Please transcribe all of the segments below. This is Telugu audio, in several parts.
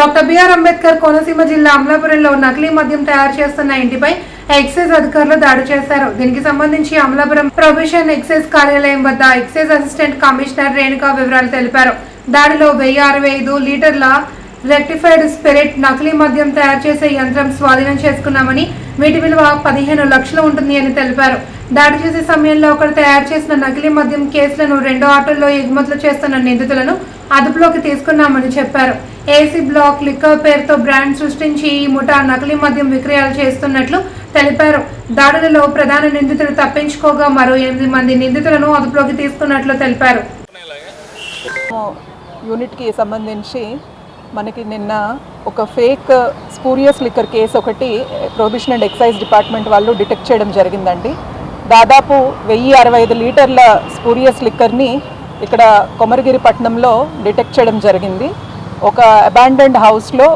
డాక్టర్ బిఆర్ అంబేద్కర్ కోనసీమ జిల్లా అమలాపురంలో నకిలీ మద్యం తయారు చేస్తున్న ఇంటిపై ఎక్సైజ్ అధికారులు దాడి చేశారు. దీనికి సంబంధించి అమలాపురం ప్రొబిషన్ ఎక్సైజ్ కార్యాలయం వద్ద ఎక్సైజ్ అసిస్టెంట్ కమిషనర్ రేణుకా వివరాలు తెలిపారు. దాడిలో వెయ్యి అరవై ఐదు లీటర్ల రెక్టిఫైడ్ స్పిరిట్ నకిలీ మద్యం తయారు చేసే యంత్రం స్వాధీనం చేసుకున్నామని వీటి విలువ పదిహేను లక్షలు ఉంటుంది అని తెలిపారు. దాడి చేసే సమయంలో ఒకరు తయారు చేసిన నకిలీ మద్యం కేసులను రెండు ఆటోల్లో ఎగుమతులు చేస్తున్న నిందితులను అదుపులోకి తీసుకున్నామని చెప్పారు. ఏసీ బ్లాక్ లిక్కర్ పేరుతో బ్రాండ్ సృష్టించి ఈ ముఠా నకిలీ మద్యం విక్రయాలు చేస్తున్నట్లు తెలిపారు. దాడులలో ప్రధాన నిందితులు తప్పించుకోగా మరో ఎనిమిది మంది నిందితులను అదుపులోకి తీసుకున్నట్లు తెలిపారు. యూనిట్కి సంబంధించి మనకి నిన్న ఒక ఫేక్ స్పూరియస్ లిక్కర్ కేసు ఒకటి ప్రొహిబిషన్ అండ్ ఎక్సైజ్ డిపార్ట్మెంట్ వాళ్ళు డిటెక్ట్ చేయడం జరిగిందండి. దాదాపు వెయ్యి అరవై ఐదు లీటర్ల స్పూరియస్ లిక్కర్ని ఇక్కడ కొమరగిరి పట్టణంలో డిటెక్ట్ చేయడం జరిగింది. ఒక అబాండెండ్ హౌస్లో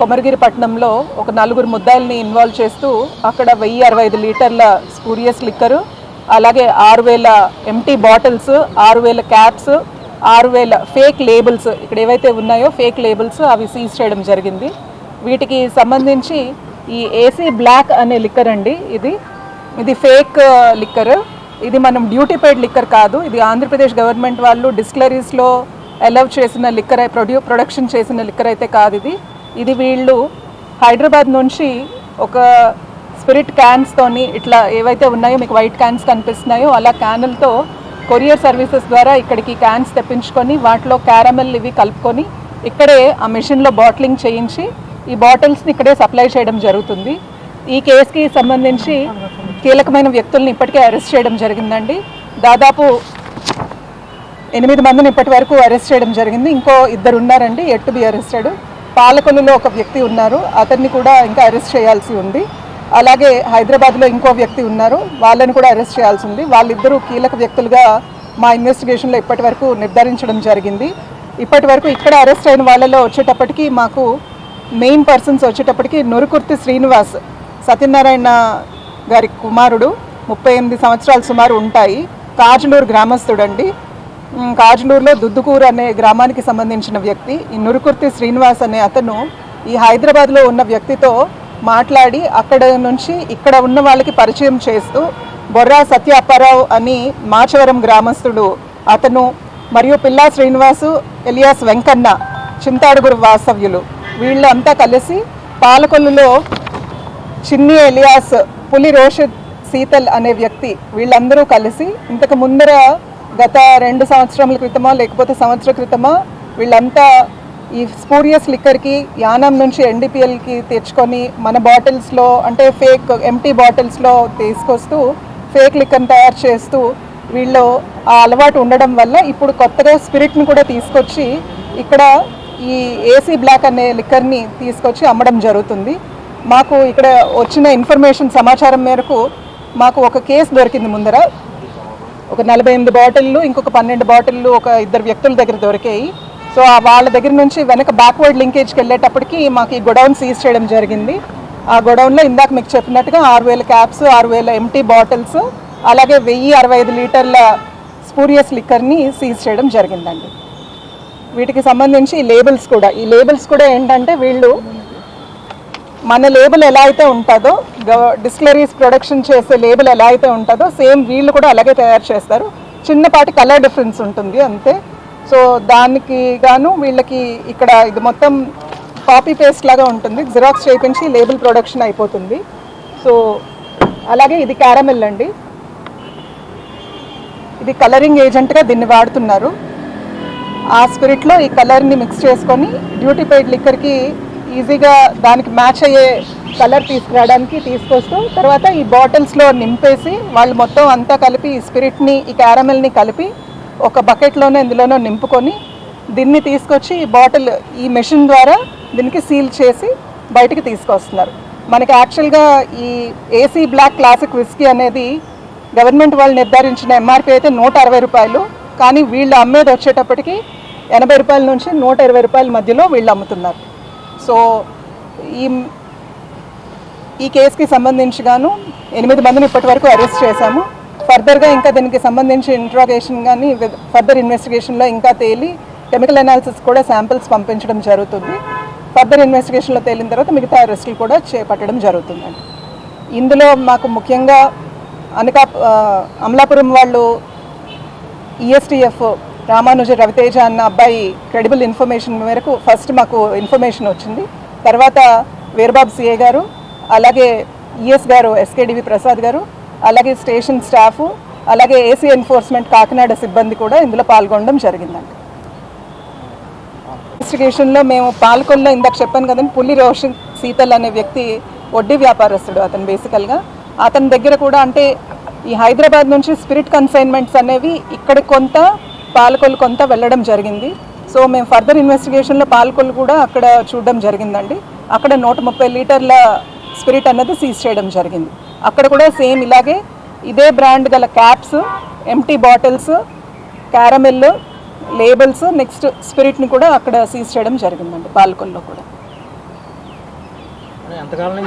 కొమరగిరి పట్టణంలో ఒక నలుగురు ముద్దాయిల్ని ఇన్వాల్వ్ చేస్తూ అక్కడ వెయ్యి అరవై ఐదు లీటర్ల స్పూరియస్ లిక్కరు అలాగే ఆరు వేల ఎంటీ బాటిల్స్ ఆరు వేల క్యాప్స్ ఆరు వేల ఫేక్ లేబుల్స్ ఇక్కడ ఏవైతే ఉన్నాయో ఫేక్ లేబుల్స్ అవి సీజ్ చేయడం జరిగింది. వీటికి సంబంధించి ఈ ఏసీ బ్లాక్ అనే లిక్కర్ అండి ఇది. ఇది ఫేక్ uh, లిక్కర్. ఇది మనం డ్యూటీ పెయిడ్ లిక్కర్ కాదు. ఇది ఆంధ్రప్రదేశ్ గవర్నమెంట్ వాళ్ళు డిస్టిలరీస్లో అలౌ చేసిన లిక్కర్ ప్రొడ్యూ ప్రొడక్షన్ చేసిన లిక్కర్ అయితే కాదు ఇది. ఇది వీళ్ళు హైదరాబాద్ నుంచి ఒక స్పిరిట్ క్యాన్స్తోని ఇట్లా ఏవైతే ఉన్నాయో మీకు వైట్ క్యాన్స్ కనిపిస్తున్నాయో అలా క్యానులతో కొరియర్ సర్వీసెస్ ద్వారా ఇక్కడికి క్యాన్స్ తెప్పించుకొని వాటిలో క్యారమెల్ ఇవి కలుపుకొని ఇక్కడే ఆ మెషిన్లో బాటిలింగ్ చేయించి ఈ బాటిల్స్ని ఇక్కడే సప్లై చేయడం జరుగుతుంది. ఈ కేసుకి సంబంధించి కీలకమైన వ్యక్తుల్ని ఇప్పటికే అరెస్ట్ చేయడం జరిగిందండి. దాదాపు ఎనిమిది మందిని ఇప్పటి వరకు అరెస్ట్ చేయడం జరిగింది. ఇంకో ఇద్దరు ఉన్నారండి. Yet be arrested. పాలకొల్లులో ఒక వ్యక్తి ఉన్నారు. అతన్ని కూడా ఇంకా అరెస్ట్ చేయాల్సి ఉంది. అలాగే హైదరాబాద్లో ఇంకో వ్యక్తి ఉన్నారు. వాళ్ళని కూడా అరెస్ట్ చేయాల్సి ఉంది. వాళ్ళిద్దరూ కీలక వ్యక్తులుగా మా ఇన్వెస్టిగేషన్లో ఇప్పటి వరకు నిర్ధారించడం జరిగింది. ఇప్పటి వరకు ఇక్కడ అరెస్ట్ అయిన వాళ్ళలో వచ్చేటప్పటికి మాకు మెయిన్ పర్సన్స్ వచ్చేటప్పటికి నురుకుర్తి శ్రీనివాస్ సత్యనారాయణ గారి కుమారుడు. ముప్పై ఎనిమిది సంవత్సరాలు సుమారు ఉంటాయి. కాజులూరు గ్రామస్తుడండి కాజులూరులో దుద్దుకూరు అనే గ్రామానికి సంబంధించిన వ్యక్తి ఈ నురుకుర్తి శ్రీనివాస్ అనే అతను ఈ హైదరాబాద్లో ఉన్న వ్యక్తితో మాట్లాడి అక్కడ నుంచి ఇక్కడ ఉన్న వాళ్ళకి పరిచయం చేస్తూ బొర్రా సత్య అప్పారావు అని మాచవరం గ్రామస్తుడు అతను మరియు పిల్లా శ్రీనివాసు ఎలియాస్ వెంకన్న చింతాడుగురు వాసవ్యులు వీళ్ళంతా కలిసి పాలకొల్లులో చిన్ని ఎలియాస్ పులి రోషద్ శీతల్ అనే వ్యక్తి వీళ్ళందరూ కలిసి ఇంతకు ముందర గత రెండు సంవత్సరముల క్రితమో లేకపోతే సంవత్సర క్రితమో వీళ్ళంతా ఈ స్పూరియస్ లిక్కర్కి యానం నుంచి ఎన్డీపీఎల్కి తెచ్చుకొని మన బాటిల్స్లో అంటే ఫేక్ ఎంటీ బాటిల్స్లో తీసుకొస్తూ ఫేక్ లిక్కర్ని తయారు చేస్తూ వీళ్ళు ఆ అలవాటు ఉండడం వల్ల ఇప్పుడు కొత్తగా స్పిరిట్ని కూడా తీసుకొచ్చి ఇక్కడ ఈ ఏసీ బ్లాక్ అనే లిక్కర్ని తీసుకొచ్చి అమ్మడం జరుగుతుంది. మాకు ఇక్కడ వచ్చిన ఇన్ఫర్మేషన్ సమాచారం మేరకు మాకు ఒక కేసు దొరికింది ముందర. ఒక నలభై ఎనిమిది బాటిళ్ళు ఇంకొక పన్నెండు బాటిళ్ళు ఒక ఇద్దరు వ్యక్తుల దగ్గర దొరికాయి. సో ఆ వాళ్ళ దగ్గర నుంచి వెనక బ్యాక్వర్డ్ లింకేజ్కి వెళ్ళేటప్పటికి మాకు ఈ గొడౌన్ సీజ్ చేయడం జరిగింది. ఆ గొడౌన్లో ఇందాక మీకు చెప్పినట్టుగా ఆరు వేల క్యాప్స్ ఆరు వేల ఎంటీ బాటిల్స్ అలాగే వెయ్యి అరవై ఐదు లీటర్ల స్పూరియస్ లిక్కర్ని సీజ్ చేయడం జరిగిందండి. వీటికి సంబంధించి ఈ లేబుల్స్ కూడా ఈ లేబుల్స్ కూడా ఏంటంటే వీళ్ళు మన లేబుల్ ఎలా అయితే ఉంటుందో డిస్టిలరీస్ ప్రొడక్షన్ చేసే లేబుల్ ఎలా అయితే ఉంటుందో సేమ్ వీళ్ళు కూడా అలాగే తయారు చేస్తారు. చిన్నపాటి కలర్ డిఫరెన్స్ ఉంటుంది అంతే. సో దానికి గాను వీళ్ళకి ఇక్కడ ఇది మొత్తం కాపీ పేస్ట్ లాగా ఉంటుంది. జిరాక్స్ చేయించి లేబుల్ ప్రొడక్షన్ అయిపోతుంది. సో అలాగే ఇది క్యారమెల్ అండి. ఇది కలరింగ్ ఏజెంట్గా దీన్ని వాడుతున్నారు. ఆ స్పిరిట్లో ఈ కలర్ని మిక్స్ చేసుకొని డ్యూటీ పెయిడ్ లిక్కర్కి ఈజీగా దానికి మ్యాచ్ అయ్యే కలర్ తీసుకురావడానికి తీసుకొస్తూ తర్వాత ఈ బాటిల్స్లో నింపేసి వాళ్ళు మొత్తం అంతా కలిపి ఈ స్పిరిట్ని ఈ క్యారమెల్ని కలిపి ఒక బకెట్లోనే ఇందులోనో నింపుకొని దీన్ని తీసుకొచ్చి ఈ బాటిల్ ఈ మెషిన్ ద్వారా దీనికి సీల్ చేసి బయటికి తీసుకొస్తున్నారు. మనకి యాక్చువల్గా ఈ ఏసీ బ్లాక్ క్లాసిక్ విస్కీ అనేది గవర్నమెంట్ వాళ్ళు నిర్ధారించిన ఎంఆర్పి అయితే నూట అరవై రూపాయలు. కానీ వీళ్ళు అమ్మేది వచ్చేటప్పటికి ఎనభై రూపాయల నుంచి నూట ఇరవై రూపాయల మధ్యలో వీళ్ళు అమ్ముతున్నారు. సో ఈ ఈ కేసుకి సంబంధించి గాను ఎనిమిది మందిని ఇప్పటి వరకు అరెస్ట్ చేశాము. ఫర్దర్గా ఇంకా దీనికి సంబంధించి ఇంట్రాగేషన్ కానీ ఫర్దర్ ఇన్వెస్టిగేషన్లో ఇంకా తేలి కెమికల్ అనాలిసిస్ కూడా శాంపిల్స్ పంపించడం జరుగుతుంది. ఫర్దర్ ఇన్వెస్టిగేషన్లో తేలిన తర్వాత మిగతా అరెస్టులు కూడా చేపట్టడం జరుగుతుందండి. ఇందులో మాకు ముఖ్యంగా అనకా అమలాపురం వాళ్ళు ఈఎస్టీఎఫ్ రామానుజ రవితేజ అన్న అబ్బాయి క్రెడిబుల్ ఇన్ఫర్మేషన్ మేరకు ఫస్ట్ మాకు ఇన్ఫర్మేషన్ వచ్చింది. తర్వాత వీరబాబు సిఏ గారు అలాగే ఈఎస్ గారు S K D V Prasad garu అలాగే స్టేషన్ స్టాఫ్ అలాగే ఏసీ ఎన్ఫోర్స్మెంట్ కాకినాడ సిబ్బంది కూడా ఇందులో పాల్గొనడం జరిగిందండి. ఇన్వెస్టిగేషన్లో మేము పాల్కొల్లో ఇందాక చెప్పాను కదండి పుల్లి రోషన్ సీతల్ అనే వ్యక్తి వడ్డీ వ్యాపారస్తుడు అతను బేసికల్గా అతని దగ్గర కూడా అంటే ఈ హైదరాబాద్ నుంచి స్పిరిట్ కన్సైన్మెంట్స్ అనేవి ఇక్కడ కొంత పాలకొల్లు కొంత వెళ్ళడం జరిగింది. సో మేము ఫర్దర్ ఇన్వెస్టిగేషన్లో పాలకొల్లు కూడా అక్కడ చూడడం జరిగిందండి. అక్కడ నూట ముప్పై లీటర్ల స్పిరిట్ అన్నది సీజ్ చేయడం జరిగింది. అక్కడ కూడా సేమ్ ఇలాగే ఇదే బ్రాండ్ గల caps empty bottles caramel labels next స్పిరిట్ని కూడా అక్కడ సీజ్ చేయడం జరిగిందండి పాలకొల్లో కూడా.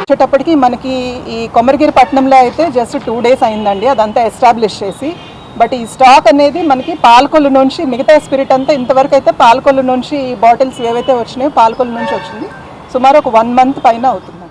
వచ్చేటప్పటికి మనకి ఈ కొమరగిరి పట్టణంలో అయితే జస్ట్ టూ డేస్ అయిందండి. అదంతా ఎస్టాబ్లిష్ చేసి బట్ ఈ స్టాక్ అనేది మనకి పాలకొల్లు నుంచి మిగతా స్పిరిట్ అంతా ఇంతవరకు అయితే పాలకొల్లు నుంచి ఈ బాటిల్స్ ఏవైతే వచ్చినాయో పాలకొల్లు నుంచి వచ్చింది. సుమారు ఒక వన్ మంత్ పైన అవుతుంది.